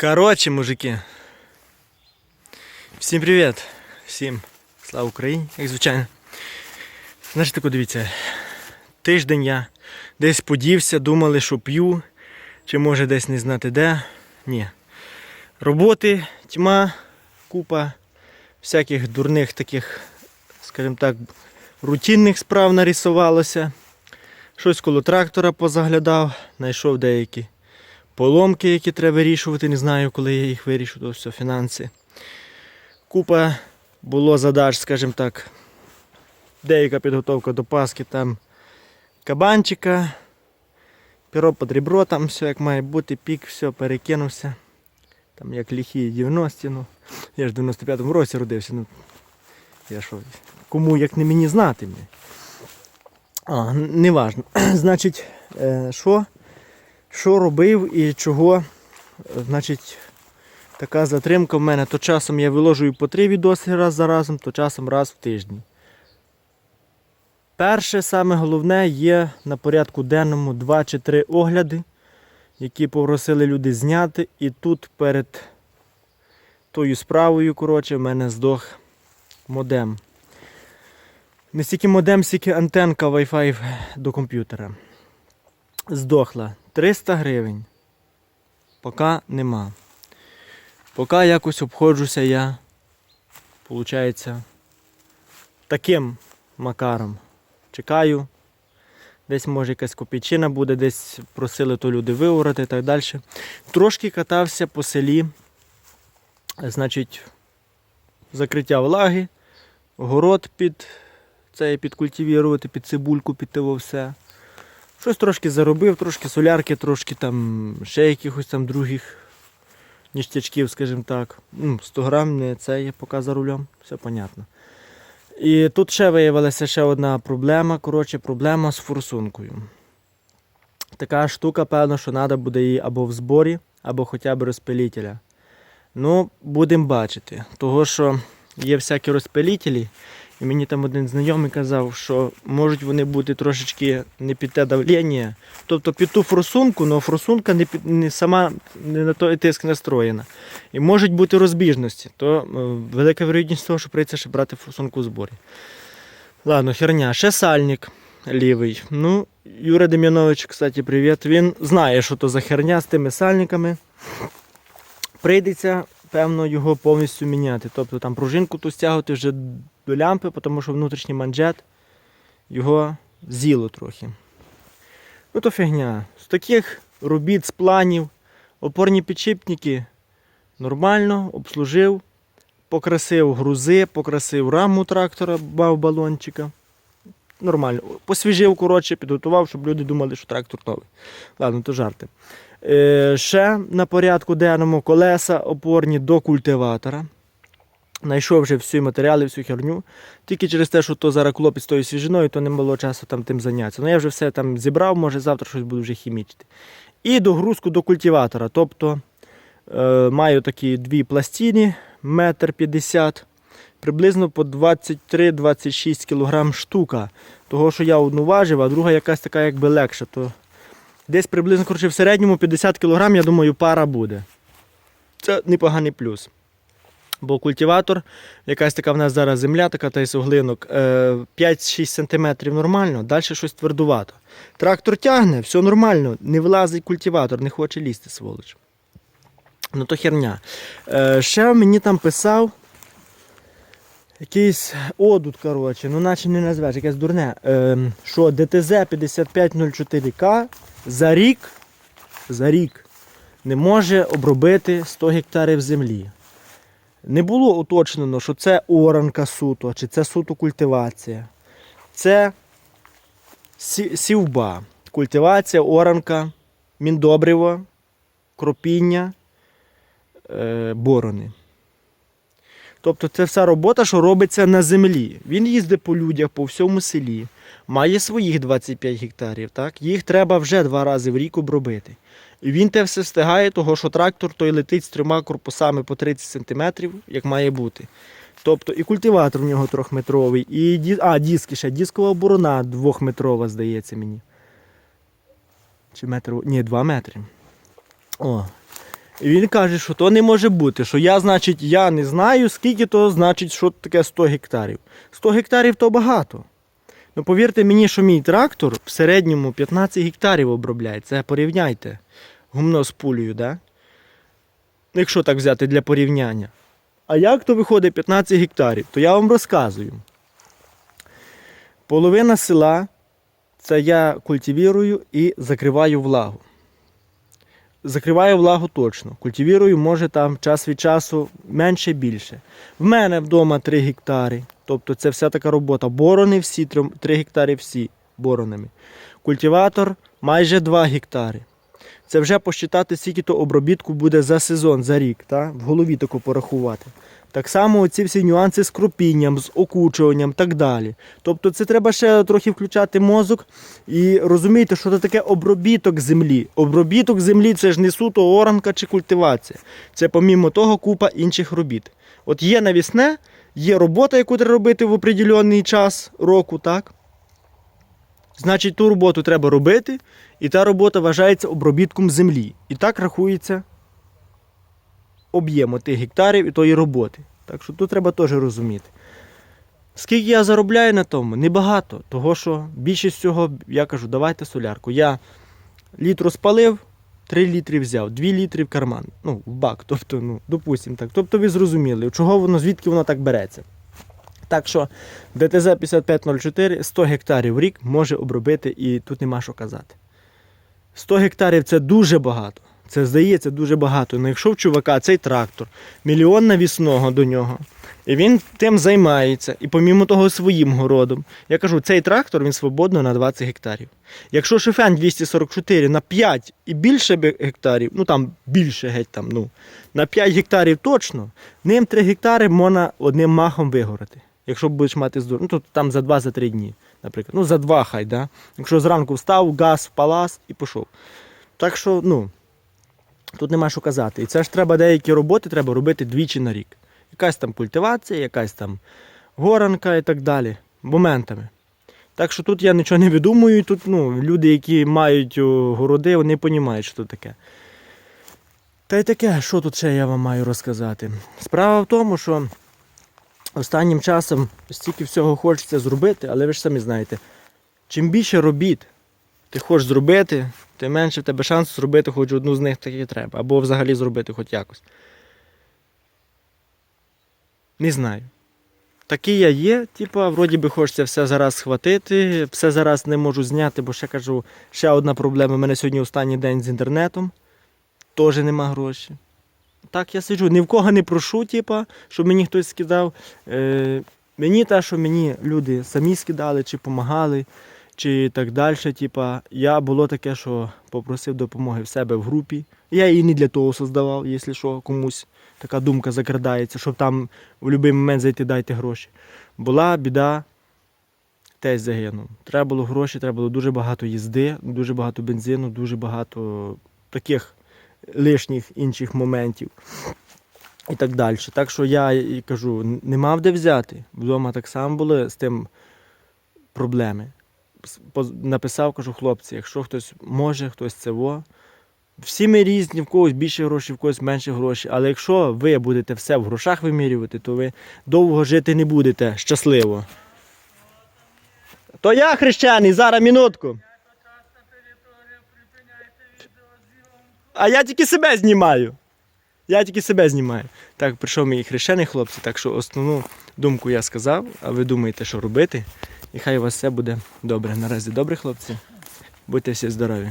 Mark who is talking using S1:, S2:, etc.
S1: Коротше, мужики. Всім привіт. Всім слава Україні, як звичайно. Значить, тако дивіться. Тиждень я десь подівся, думали, що п'ю, чи може десь не знати де. Ні. Роботи, тьма, купа всяких дурних таких, скажімо так, рутинних справ нарисувалося. Щось коло трактора позаглядав, знайшов деякі поломки, які треба вирішувати. Не знаю, коли я їх вирішу, то все фінанси. Купа було задач, скажімо так. Деяка підготовка до Пасхи, там кабанчика, піро під ребро, там все як має бути, пік, все, перекинувся. Там як ліхі 90-ті, ну. Я ж в 95-му році родився. Ну, я що, кому як не мені знати. Мені. А, не важно. Значить, е, що? робив і чого. Е, Значить, така затримка в мене. То часом я виложую по три відоси раз за разом, то часом раз в тиждень. Перше, саме головне, є на порядку денному 2 чи 3 огляди, які попросили люди зняти. І тут перед тою справою, коротше, в мене здох модем. Не стільки модем, стільки антенка Wi-Fi до комп'ютера. Здохла. 300 гривень. Поки нема. Поки якось обходжуся я, виходить, таким макаром. Чекаю. Десь може якась копійчина буде, десь просили то люди виорати і так далі. Трошки катався по селі. Значить, закриття влаги, город під це підкультивірувати, під цибульку, під того все. Щось трошки заробив, трошки солярки, трошки там ще якихось там других ніштячків, скажімо так. Ну, 100 грам не це є поки за рулем, все понятно. І тут ще виявилася ще одна проблема. Коротше, проблема з форсункою. Така штука, певно, що треба буде її або в зборі, або хоча б розпилітеля. Ну, будемо бачити. Того, що є всякі розпилітелі, і мені там один знайомий казав, що можуть вони бути трошечки не під те давлення. Тобто під ту форсунку, але форсунка не, під, не сама не на той тиск настроєна. І можуть бути розбіжності, то е, велика вірогідність того, що прийдеться ще брати форсунку в зборі. Ладно, херня. Ще сальник лівий. Ну, Юра Дем'янович, кстати, привіт. Він знає, що то за херня з тими сальниками. Прийдеться, певно, його повністю міняти. Тобто там пружинку ту стягувати вже до лямпи, тому що внутрішній манжет його з'їло трохи. Ну то фігня. З таких робіт, з планів, опорні підшипники нормально, обслужив, покрасив грузи, покрасив раму трактора, бав балончика. Нормально. Посвіжив, коротше, підготував, щоб люди думали, що трактор новий. Ладно, то жарти. Е, ще на порядку денному колеса опорні до культиватора. Знайшов вже всі матеріали, всю херню. Тільки через те, що то зараз хлопець з тою свіжиною, то не було часу там тим зайнятися. Ну я вже все там зібрав, може завтра щось буду вже хімічити. І догрузку до культиватора. Тобто е, маю такі дві пластини, метр п'ятдесят, приблизно по 23-26 кг штука. Того, що я одну важив, а друга якась така якби легша. То десь приблизно коротше, в середньому 50 кг, я думаю, пара буде. Це непоганий плюс. Бо культиватор, якась така в нас зараз земля, така та й суглинок, е, 5-6 см нормально, далі щось твердувато. Трактор тягне, все нормально, не вилазить культиватор, не хоче лізти, сволоч. Ну то херня. Е, Ще мені там писав якийсь одут, коротше, ну наче не назвеш, якесь дурне. Е, що ДТЗ 5504К за рік, за рік не може обробити 100 гектарів землі. Не було уточнено, що це оранка суто, чи це суто культивація. Це сі- сівба. Культивація, оранка, міндобриво, кропіння, е, борони. Тобто це вся робота, що робиться на землі. Він їздить по людях по всьому селі, має своїх 25 гектарів. Так? Їх треба вже два рази в рік обробити. І він те все встигає, того що трактор той летить з трьома корпусами по 30 см, як має бути. Тобто і культиватор в нього трьохметровий, і ді... а, диски ще, дискова борона двохметрова, здається мені. Чи метр? Ні, два метри. О. Він каже, що то не може бути, що я, значить, я не знаю, скільки то значить, що таке 100 гектарів. 100 гектарів то багато. Ну повірте мені, що мій трактор в середньому 15 гектарів обробляє. Це порівняйте. Гумно з пулею, да? Якщо так взяти для порівняння. А як то виходить 15 гектарів? То я вам розказую. Половина села це я культивірую і закриваю влагу. Закриваю влагу точно. Культивірую, може там час від часу менше більше. В мене вдома 3 гектари. Тобто це вся така робота. Борони всі, 3 гектари всі боронами. Культиватор майже 2 гектари. Це вже посчитати, скільки то обробітку буде за сезон, за рік. Та? В голові таку порахувати. Так само ці всі нюанси з кропінням, з окучуванням так далі. Тобто це треба ще трохи включати мозок і розуміти, що це таке обробіток землі. Обробіток землі це ж не суто оранка чи культивація. Це помімо того купа інших робіт. От є навісне, є робота, яку треба робити в определенний час року, так? Значить, ту роботу треба робити, і та робота вважається обробітком землі. І так рахується об'єм тих гектарів і тої роботи. Так що тут треба теж розуміти. Скільки я заробляю на тому? Небагато. Того що більшість цього, я кажу, давайте солярку. Я літру спалив, 3 літри взяв, 2 літри в карман. Ну, в бак. Тобто, ну, допустимо так. Тобто ви зрозуміли, чого воно, звідки воно так береться. Так що ДТЗ 5504 100 гектарів в рік може обробити і тут нема що казати. 100 гектарів це дуже багато. Це здається дуже багато. Ну якщо в чувака цей трактор, мільйон навісного до нього, і він тим займається, і помімо того своїм городом. Я кажу, цей трактор він свободно на 20 гектарів. Якщо шифен 244 на 5 і більше гектарів, ну там більше геть там, ну, на 5 гектарів точно, ним 3 гектари можна одним махом вигорати. Якщо будеш мати здоров'я, ну то там за 2-3 дні, наприклад. Ну, за 2 хай, да? Якщо зранку встав, газ в палас і пішов. Так що, ну, тут нема що казати. І це ж треба деякі роботи треба робити двічі на рік. Якась там культивація, якась там горанка і так далі. Моментами. Так що тут я нічого не видумую, тут ну, люди, які мають городи, вони розуміють, що це таке. Та й таке, що тут ще я вам маю розказати? Справа в тому, що останнім часом стільки всього хочеться зробити, але ви ж самі знаєте, чим більше робіт ти хочеш зробити, тим менше в тебе шансу зробити хоч одну з них таки треба. Або взагалі зробити хоч якось. Не знаю. Такий я є, типа, вроді би хочеться все зараз схватити, все зараз не можу зняти, бо ще кажу, ще одна проблема. У мене сьогодні останній день з інтернетом. Теж нема грошей. Так я сиджу, ні в кого не прошу, типа, щоб мені хтось скидав. Е, мені те, що мені люди самі скидали, чи допомагали, чи так далі. Типа, я було таке, що попросив допомоги в себе в групі. Я її не для того создавав, якщо що, комусь така думка закрадається, щоб там в будь-який момент зайти дайте гроші. Була біда, тесть загинув. Треба було гроші, треба було дуже багато їзди, дуже багато бензину, дуже багато таких лишніх інших моментів. І так далі. Так що я і кажу, не мав де взяти. Вдома так само були з тим проблеми. Написав, кажу, хлопці, якщо хтось може, хтось це во. Всі ми різні, в когось більше грошей, в когось менше грошей. Але якщо ви будете все в грошах вимірювати, то ви довго жити не будете щасливо. То я хрещений, зараз минутку. А я тільки себе знімаю. Я тільки себе знімаю. Так, прийшов мій хрещений хлопці, так що основну думку я сказав, а ви думаєте, що робити. І хай у вас все буде добре. Наразі добре, хлопці. Будьте всі здорові.